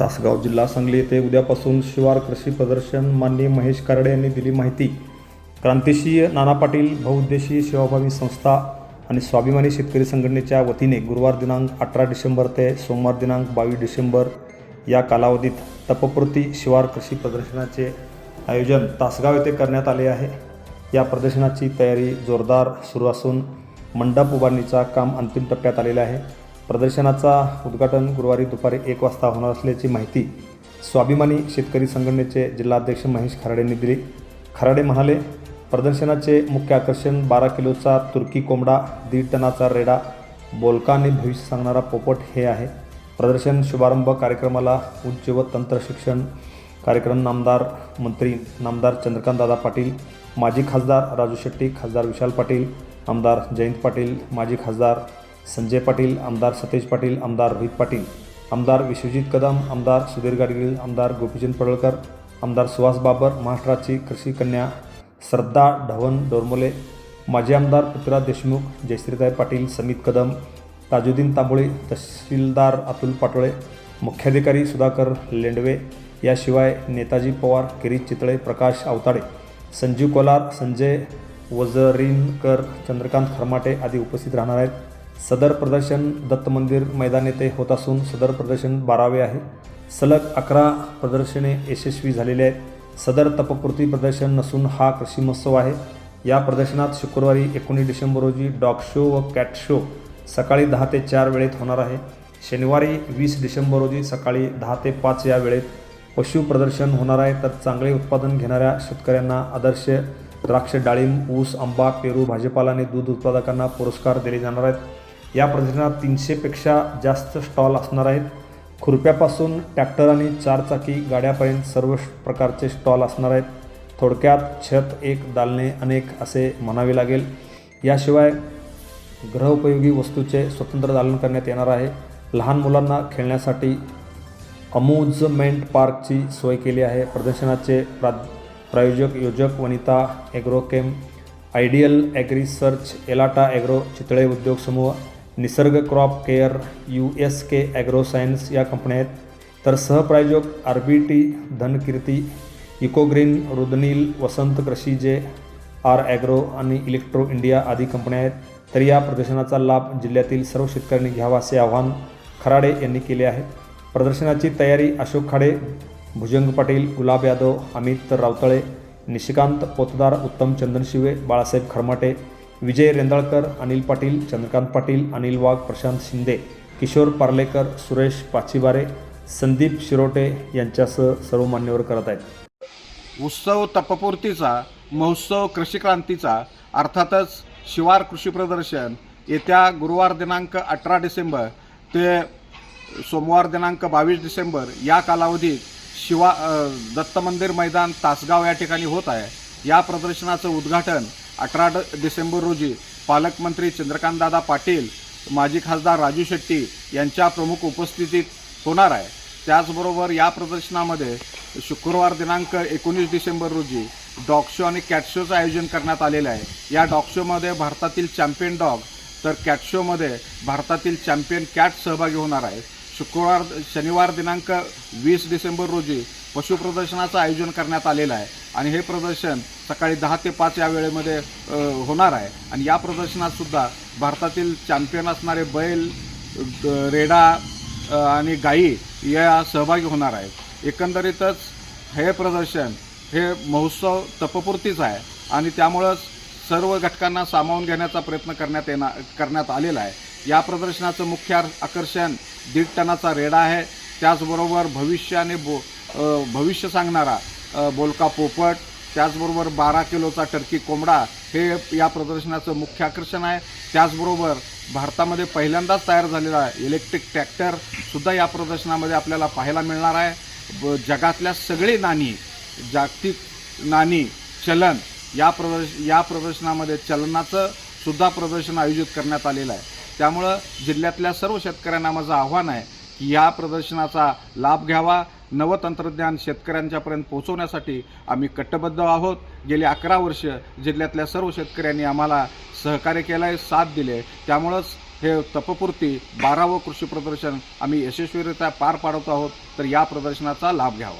तासगाव जिल्हा सांगली येथे उद्यापासून शिवार कृषी प्रदर्शन माननीय महेश कराडे यांनी दिली माहिती. क्रांतिशीय नाना पाटील बहुउद्देशीय सेवाभावी संस्था आणि स्वाभिमानी शेतकरी संघटनेच्या वतीने गुरुवार दिनांक अठरा डिसेंबर ते सोमवार दिनांक बावीस डिसेंबर या कालावधीत तपप्रती शिवार कृषी प्रदर्शनाचे आयोजन तासगाव येथे करण्यात आले आहे. या प्रदर्शनाची तयारी जोरदार सुरू असून मंडप उभारणीचा काम अंतिम टप्प्यात आलेलं आहे. प्रदर्शनाचा उद्घाटन गुरुवारी दुपारी एक वाजता होणार असल्याची माहिती स्वाभिमानी शेतकरी संघटनेचे जिल्हाध्यक्ष महेश खराडेंनी दिली. खराडे म्हणाले प्रदर्शनाचे मुख्य आकर्षण बारा किलोचा तुर्की कोंबडा दीड टनाचा रेडा बोलका आणि भविष्य सांगणारा पोपट हे आहे. प्रदर्शन शुभारंभ कार्यक्रमाला उच्च व तंत्र शिक्षण कार्यक्रम नामदार मंत्री नामदार चंद्रकांतदादा पाटील माजी खासदार राजू शेट्टी खासदार विशाल पाटील आमदार जयंत पाटील माजी खासदार संजय पाटील आमदार सतेज पाटील आमदार रोहित पाटील आमदार विश्वजित कदम आमदार सुधीर गाडगिल आमदार गोपीचंद पडळकर आमदार सुहास बाबर महाराष्ट्राची कृषी कन्या श्रद्धा ढवण डोरमोले माजी आमदार पृथ्वीराज देशमुख जयश्रीताई पाटील समित कदम ताजुद्दीन तांबोळे तहसीलदार अतुल पाटोळे मुख्याधिकारी सुधाकर लेंडवे याशिवाय नेताजी पवार किरीट चितळे प्रकाश आवताडे संजीव कोलार संजय वजरीनकर चंद्रकांत खरमाटे आदी उपस्थित राहणार आहेत. सदर प्रदर्शन दत्त मंदिर मैदान येथे होत असून सदर प्रदर्शन बारावे आहे. सलग अकरा प्रदर्शने यशस्वी झालेली आहेत. सदर तपपूर्ती प्रदर्शन नसून हा कृषी महोत्सव आहे. या प्रदर्शनात शुक्रवारी एकोणीस डिसेंबर रोजी डॉग शो व कॅट शो सकाळी दहा ते चार वेळेत होणार आहे. शनिवारी वीस डिसेंबर रोजी सकाळी दहा ते पाच या वेळेत पशु प्रदर्शन होणार आहे. तर चांगले उत्पादन घेणाऱ्या शेतकऱ्यांना आदर्श द्राक्ष डाळिंब ऊस आंबा पेरू भाजीपाला आणि दूध उत्पादकांना पुरस्कार दिले जाणार आहेत. या प्रदर्शनात तीनशेपेक्षा जास्त स्टॉल असणार आहेत. खुरप्यापासून ट्रॅक्टर आणि चारचाकी गाड्यापर्यंत सर्व प्रकारचे स्टॉल असणार आहेत. थोडक्यात छत एक दालने अनेक असे म्हणावे लागेल. याशिवाय ग्रहोपयोगी वस्तूचे स्वतंत्र दालन करण्यात येणार आहे. लहान मुलांना खेळण्यासाठी अम्युजमेंट पार्कची सोय केली आहे. प्रदर्शनाचे प्रा प्रायोजक योजक Vanita agrochem ideal agri search एलाटा agro Chitale उद्योग समूह Nisarg crop care U S K agro science या कंपन्या आहेत. तर सहप्रायोजक R B T Dhankirti ecogreen Rudneel Vasant Krishi J R agro आणि इलेक्ट्रो इंडिया आदी कंपन्या आहेत. तर या प्रदर्शनाचा लाभ जिल्ह्यातील सर्व शेतकऱ्यांनी घ्यावा असे आवाहन खराडे यांनी केले आहे. प्रदर्शनाची तयारी अशोक खाडे भुजंग पाटील गुलाब यादव अमित रावतळे निशिकांत पोतदार उत्तम चंदन शिवे बाळासाहेब खरमाटे विजय रेंदाळकर अनिल पाटील चंद्रकांत पाटील अनिल वाघ प्रशांत शिंदे किशोर पार्लेकर सुरेश पाचीबारे संदीप शिरोटे यांच्यासह सर्व मान्यवर करत आहेत. उत्सव तपपूर्तीचा महोत्सव कृषी क्रांतीचा अर्थातच शिवार कृषी प्रदर्शन येत्या गुरुवार दिनांक अठरा डिसेंबर ते सोमवार दिनांक बावीस डिसेंबर या कालावधीत शिवा दत्त मंदिर मैदान तासगाव या ठिकाणी होत आहे. या प्रदर्शनाचं उद्घाटन अठरा डिसेंबर रोजी पालकमंत्री चंद्रकांतदादा पाटील माजी खासदार राजू शेट्टी यांच्या प्रमुख उपस्थितीत होणार आहे. त्याचबरोबर या प्रदर्शनामध्ये शुक्रवार दिनांक एकोणीस डिसेंबर रोजी डॉग शो आणि कॅट शोचं आयोजन करण्यात आलेलं आहे. या डॉग शोमध्ये भारतातील चॅम्पियन डॉग तर कॅट शोमध्ये भारतातील चॅम्पियन कॅट सहभागी होणार आहे. शुक्रवार शनिवार दिनांक वीस डिसेंबर रोजी पशु प्रदर्शनाचं आयोजन करण्यात आलेलं आहे. आणि हे प्रदर्शन सकाळी दहा ते पाच या वेळेमध्ये होणार आहे. आणि या प्रदर्शनातसुद्धा भारतातील चॅम्पियन असणारे बैल ग- रेडा आणि गायी या सहभागी होणार आहेत. एकंदरीतच हे प्रदर्शन हे महोत्सव तपपूर्तीच आहे. आणि त्यामुळंच सर्व घटकांना सामावून घेण्याचा प्रयत्न करण्यात येणार करण्यात आलेला आहे. या प्रदर्शनाचं मुख्य आकर्षण दीड टनाचा रेडा आहे. त्याचबरोबर भविष्य आणि बो भविष्य सांगणारा बोलका पोपट त्याचबरोबर बारा किलोचा टर्की कोंबडा हे या प्रदर्शनाचं मुख्य आकर्षण आहे. त्याचबरोबर भारतामध्ये पहिल्यांदाच तयार झालेला इलेक्ट्रिक ट्रॅक्टरसुद्धा या प्रदर्शनामध्ये आपल्याला पाहायला मिळणार आहे. ब- जगातल्या सगळी नाणी जागतिक नाणी चलन या प्रदर्श या प्रदर्शनामध्ये चलनाचं सुद्धा प्रदर्शन आयोजित करण्यात आलेलं आहे. त्यामुळं जिल्ह्यातल्या सर्व शेतकऱ्यांना माझं आव्हान आहे की या प्रदर्शनाचा लाभ घ्यावा. नवतंत्रज्ञान शेतकऱ्यांच्यापर्यंत पोहोचवण्यासाठी आम्ही कट्टबद्ध आहोत. गेली अकरा वर्ष जिल्ह्यातल्या सर्व शेतकऱ्यांनी आम्हाला सहकार्य केलं आहे साथ दिले त्यामुळंच हे तपपूर्ती बारावं कृषी प्रदर्शन आम्ही यशस्वीरित्या पार पाडत आहोत. तर या प्रदर्शनाचा लाभ घ्यावा.